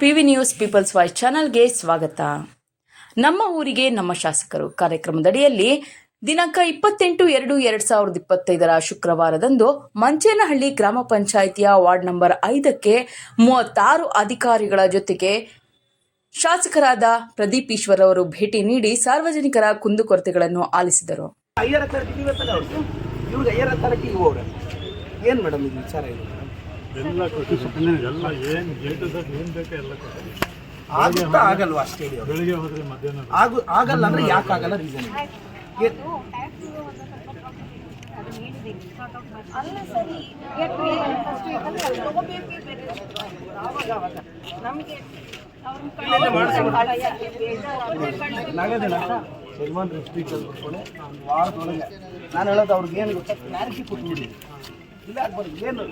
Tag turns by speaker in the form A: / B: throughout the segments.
A: PV news people's voice ಚಾನಲ್ಗೆ ಸ್ವಾಗತ. ನಮ್ಮ ಊರಿಗೆ ನಮ್ಮ ಶಾಸಕರು ಕಾರ್ಯಕ್ರಮದಡಿಯಲ್ಲಿ ದಿನಾಂಕ ಇಪ್ಪತ್ತೆಂಟು ಎರಡು ಎರಡ್ ಸಾವಿರದ ಇಪ್ಪತ್ತೈದರ ಶುಕ್ರವಾರದಂದು ಮಂಚೇನಹಳ್ಳಿ ಗ್ರಾಮ ಪಂಚಾಯಿತಿಯ ವಾರ್ಡ್ ನಂಬರ್ ಐದಕ್ಕೆ ಮೂವತ್ತಾರು ಅಧಿಕಾರಿಗಳ ಜೊತೆಗೆ ಶಾಸಕರಾದ ಪ್ರದೀಪ್ ಈಶ್ವರ್ ಅವರು ಭೇಟಿ ನೀಡಿ ಸಾರ್ವಜನಿಕರ ಕುಂದುಕೊರತೆಗಳನ್ನು ಆಲಿಸಿದರು.
B: ಎಲ್ಲ ಕೊಟ್ಟಿದ್ದೀನಿ ಎಲ್ಲ ಏನು ಗೇಟ್ ಏನು ಬೇಕೋ ಎಲ್ಲ ಕೊಟ್ಟಿದ್ದೀನಿ
C: ಆಗುತ್ತಾ ಆಗಲ್ವಾ ಸ್ಟೇಡಿಯಂ
B: ಬೆಳಿಗ್ಗೆ ಹೋದ್ರೆ ಮಧ್ಯಾಹ್ನ
C: ಆಗು ಆಗಲ್ಲ ಅಂದ್ರೆ ಯಾಕೆ ಆಗಲ್ಲ ರೀಸನ್ ಏನು
D: ಅಲ್ಲ ಸರಿ ಫಸ್ಟ್ ಯಾಕಂದ್ರೆ ಅಲ್ಲಿ ತಗೋಬೇಕು ಬೇರೆ ನಮಗೆ
C: ನಾಗದಿನ ಸಲ್ಮಾನ್ ರೆಸ್ಟ್ರಿಕ್ಟ್ ಕೊಡಿ ಒಂದು ವಾರದೊಳಗೆ. ನಾನು ಹೇಳೋದು ಅವ್ರಿಗೆ ಏನು ಗೊತ್ತಾ? ಕ್ಲಾರಿಟಿ ಕೊಟ್ಬಿಡಿ. ಏನು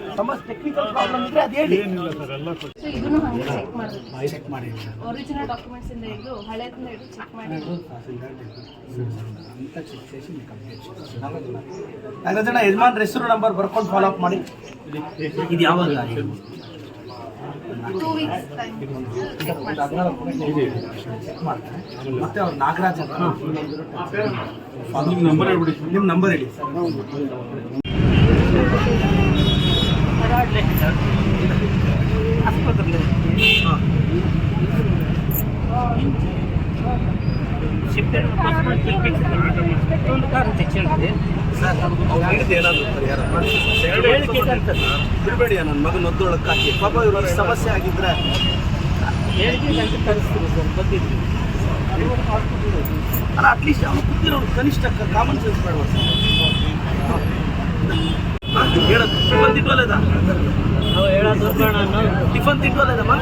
C: ಟೆಕ್ನಿಕಲ್ ಪ್ರಾಬ್ಲಮ್ ಇದ್ರೆ ಹೇಳಿ
D: ಚೆಕ್
C: ಚೆಕ್
D: ಡಾಕ್ಯುಮೆಂಟ್ಸ್ ಇಂದ ಇದು ಚೆಕ್
C: ಜನ ಯಜಮಾನ್ ಹೆಸರು ನಂಬರ್ ಬರ್ಕೊಂಡು ಫಾಲೋ ಅಪ್ ಮಾಡಿ ಇದು ಯಾವಾಗ
D: ವೀಕ್ಸ್ ಟೈಮ್ ಚೆಕ್
C: ಮತ್ತೆ ಅವ್ರು ನಾಗರಾಜ್
B: ನಿಮ್ಮ ನಂಬರ್ ಹೇಳಿ
C: ನಿಮ್ಮ ನಂಬರ್ ಹೇಳಿ ಬಿಡಬೇಡಿ ನನ್ನ ಮಗನ ಒದ್ದೊಳಕ್ಕೆ ಹಾಕಿ ಪಾಪ ಇವ್ರಿಗೆ ಈ ಸಮಸ್ಯೆ ಆಗಿದ್ರೆ ಅಲ್ಲ ಅಟ್ಲೀಸ್ಟ್ ಅವನು ಕೂತಿರೋರು ಕನಿಷ್ಠ ಕಾಮನ್ ಸೆನ್ಸ್ ಮಾಡುವ ಸರ್ ಟಿಫನ್ ತಿಂಟೋಲೇದ ಟಿಫನ್ ತಿಂಟೋಲೇದಮ್ಮ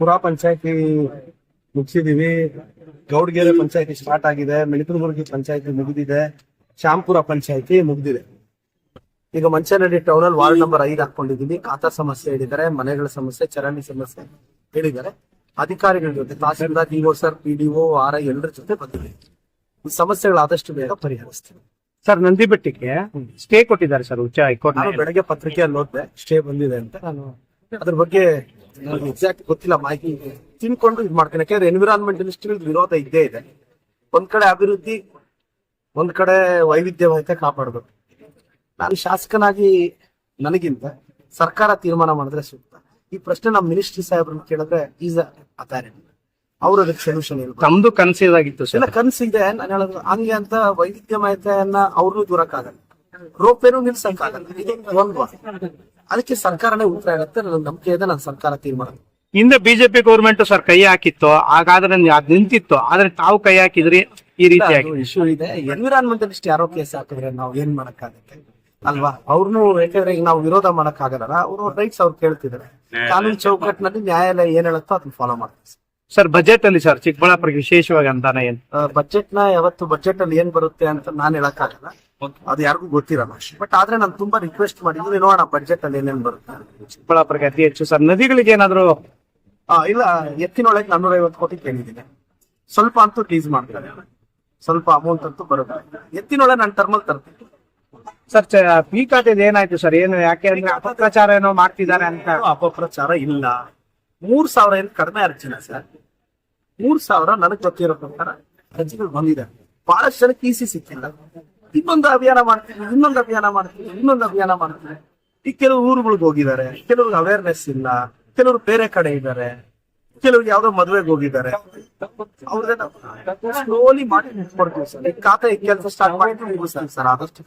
C: ಪುರಾ ಪಂಚಾಯತಿ ಮುಗಿಸಿದೀವಿ ಗೌಡ್ಗೆರೆ ಪಂಚಾಯತಿ ಸ್ಟಾರ್ಟ್ ಆಗಿದೆ. ಮೆಣಕನಮುರ್ಗಿ ಪಂಚಾಯತಿ ಮುಗಿದಿದೆ. ಶ್ಯಾಂಪುರ ಪಂಚಾಯತಿ ಮುಗಿದಿದೆ. ಈಗ ಮಂಚನಹಳ್ಳಿ ಟೌನ್ ಅಲ್ಲಿ ವಾರ್ಡ್ ನಂಬರ್ ಐದು ಹಾಕೊಂಡಿದ್ದೀನಿ. ಖಾತಾ ಸಮಸ್ಯೆ ಹೇಳಿದ್ದಾರೆ ಮನೆಗಳ ಸಮಸ್ಯೆ ಚರಂಡಿ ಸಮಸ್ಯೆ ಹೇಳಿದ್ದಾರೆ. ಅಧಿಕಾರಿಗಳ ಜೊತೆ tahsildar DO sir PDO R I ಎಲ್ಲರ ಜೊತೆ ಬಂದಿದೆ ಈ ಸಮಸ್ಯೆಗಳು ಆದಷ್ಟು ಬೇಗ ಪರಿಹರಿಸ್ತೀವಿ
E: ಸರ್ ನಂದಿಬೆಟ್ಟಕ್ಕೆ ಸ್ಟೇ ಕೊಟ್ಟಿದ್ದಾರೆ ಸರ್ ಉಚ್ಚ ಹೈಕೋರ್ಟ್
C: ನಾನು ಬೆಳಗ್ಗೆ ಪತ್ರಿಕೆಯಲ್ಲಿ ಓದಿದೆ ಸ್ಟೇ ಬಂದಿದೆ ಅಂತ. ನಾನು ಅದ್ರ ಬಗ್ಗೆ ನನಗೆ ಎಕ್ಸಾಕ್ಟ್ ಗೊತ್ತಿಲ್ಲ ಮಾಹಿತಿ ತಿನ್ಕೊಂಡು ಇದು ಮಾಡ್ತೇನೆ. ಯಾಕಂದ್ರೆ ಎನ್ವಿರಾನ್ಮೆಂಟ್ ಇಂಡಸ್ಟ್ರಿ ವಿರೋಧ ಇದ್ದೇ ಇದೆ. ಒಂದ್ ಕಡೆ ಅಭಿವೃದ್ಧಿ ಒಂದ್ ಕಡೆ ವೈವಿಧ್ಯವಾಯಿತ ಕಾಪಾಡಬೇಕು. ನಾನು ಶಾಸಕನಾಗಿ ನನಗಿಂತ ಸರ್ಕಾರ ತೀರ್ಮಾನ ಮಾಡಿದ್ರೆ ಸೂಕ್ತ. ಈ ಪ್ರಶ್ನೆ ನಮ್ಮ ಮಿನಿಸ್ಟ್ರಿ ಸಾಹೇಬ್ರನ್ನ ಕೇಳಿದ್ರೆ ಈಸ್ ಅಥಾರಿಟಿ. ಅವ್ರ ಅದಕ್ಕೆ ಸೊಲ್ಯೂಷನ್ ಇಲ್ಲ
E: ತಮ್ದು ಕನಸಿದಾಗಿತ್ತು
C: ಎಲ್ಲ ಕನ್ಸಿದೆ ನಾನು ಹೇಳೋದು ಹಂಗೆ ಅಂತ ವೈವಿಧ್ಯಮಯತೆಯನ್ನ ಅವ್ರನ್ನೂ ದೂರಕ್ಕಾಗಲ್ಲ. ರೋಪೇನು ನಿಲ್ಸಕ್ಕಾಗಲ್ಲ. ಆಗಲ್ಲ ದ್ವಂದ್ವ ಅದಕ್ಕೆ ಸರ್ಕಾರನೇ ಉತ್ತರ ಹೇಳುತ್ತೆ ನನ್ನ ನಂಬಿಕೆ ಇದೆ ನಾನು ಸರ್ಕಾರ ತೀರ್ಮಾನ
E: ಹಿಂದೆ ಬಿಜೆಪಿ ಗೌರ್ಮೆಂಟ್ ಸರ್ ಕೈ ಹಾಕಿತ್ತು ಹಾಗಾದ್ರೆ ಅದ್ ನಿಂತಿತ್ತು ಆದ್ರೆ ತಾವು ಕೈ ಹಾಕಿದ್ರಿ ಈ ರೀತಿಯಾಗಿ.
C: ಇಶ್ಯೂ ಇದೆ. ಎನ್ವಿರಾನ್ಮೆಂಟಲ್ ಇಷ್ಟು ಯಾರೋ ಕೇಸ್ ಹಾಕಿದ್ರೆ ನಾವು ಏನ್ ಮಾಡಕ್ಕಾಗತ್ತೆ? ಅಲ್ವಾ? ಅವ್ರನ್ನು ಯಾಕಂದ್ರೆ ಈಗ ನಾವು ವಿರೋಧ ಮಾಡಕ್ ಆಗಲ್ಲ ಅವ್ರ ರೈಟ್ಸ್ ಅವ್ರು ಕೇಳ್ತಿದ್ದಾರೆ. ಕಾನೂನು ಚೌಕಟ್ಟಿನಲ್ಲಿ ನ್ಯಾಯಾಲಯ ಏನ್ ಹೇಳುತ್ತೋ ಅದನ್ನ ಫಾಲೋ ಮಾಡ್ತೀವಿ
E: ಸರ್. ಬಜೆಟ್ ಅಲ್ಲಿ ಸರ್ ಚಿಕ್ಕಬಳ್ಳಾಪುರಕ್ಕೆ ವಿಶೇಷವಾಗಿ ಅಂತಾನೆ ಏನ್?
C: ಬಜೆಟ್ನ ಯಾವತ್ತು ಬಜೆಟ್ ಅಲ್ಲಿ ಏನ್ ಬರುತ್ತೆ ಅಂತ ನಾನು ಹೇಳಕ್ಕಾಗಲ್ಲ. ಅದು ಯಾರಿಗೂ ಗೊತ್ತಿರಲ್ಲ. ಬಟ್ ಆದ್ರೆ ನಾನು ತುಂಬಾ ರಿಕ್ವೆಸ್ಟ್ ಮಾಡಿದ್ದೀನಿ ನೋಡೋಣ ಬಜೆಟ್ ಅಲ್ಲಿ ಏನೇನ್ ಬರುತ್ತೆ
E: ಚಿಕ್ಕಬಳ್ಳಾಪುರಕ್ಕೆ ಅತಿ ಹೆಚ್ಚು ಸರ್. ನದಿಗಳಿಗೆ ಏನಾದ್ರು
C: ಆ, ಇಲ್ಲ ಎತ್ತಿನೊಳಗೆ ನಾನ್ನೂರ ಐವತ್ತು ಕೋಟಿ ಕೇಳಿದ್ದೀನಿ. ಸ್ವಲ್ಪ ಅಂತೂ ಟೀಸ್ ಮಾಡ್ತಾರೆ. ಸ್ವಲ್ಪ ಅಮೌಂಟ್ ಅಂತೂ ಬರುತ್ತೆ ಎತ್ತಿನೊಳಗೆ ನಾನು ಟರ್ಮಲ್ ತರ್ತೀನಿ.
E: ಸರ್ ಪಿ ಖಾತೆದು ಏನಾಯ್ತು ಸರ್? ಏನು ಯಾಕೆ ಅಂದ್ರೆ ಅಪಪ್ರಚಾರ ಏನೋ ಮಾಡ್ತಿದ್ದಾರೆ ಅಂತ?
C: ಅಪಪ್ರಚಾರ ಇಲ್ಲ. ಮೂರ್ ಸಾವಿರ ಏನು ಕಡಿಮೆ ಅರ್ಜಿನ ಸರ್? ಮೂರ್ ಸಾವಿರ ನನಗ್ ಗೊತ್ತಿರೋ ಪ್ರಕಾರ ಅರ್ಜಿಗಳು ಬಂದಿದೆ ಬಹಳಷ್ಟು ಜನಕ್ಕೆ ಸಿ ಸಿಕ್ಕಿಲ್ಲ. ಇನ್ನೊಂದು ಅಭಿಯಾನ ಮಾಡ್ತೀವಿ ಇನ್ನೊಂದು ಅಭಿಯಾನ ಮಾಡ್ತೀವಿ ಇನ್ನೊಂದು ಅಭಿಯಾನ ಮಾಡ್ತೀವಿ ಈ ಕೆಲವು ಊರುಗಳಿಗೆ ಹೋಗಿದ್ದಾರೆ. ಕೆಲವ್ರಿಗೆ ಅವೇರ್ನೆಸ್ ಇಲ್ಲ. ಕೆಲವರು ಬೇರೆ ಕಡೆ ಇದ್ದಾರೆ. ಕೆಲವ್ರಿಗೆ ಯಾವ್ದೋ ಮದ್ವೆಗೆ ಹೋಗಿದ್ದಾರೆ. ಅವ್ರದೆಲ್ಲ ಸ್ಲೋಲಿ ಮಾಡಿ ಕೊಡ್ತೀವಿ ಸರ್. ಖಾತೆ ಕೆಲಸ ಸ್ಟಾರ್ಟ್ ಮಾಡಿ ಸರ್ ಆದಷ್ಟು.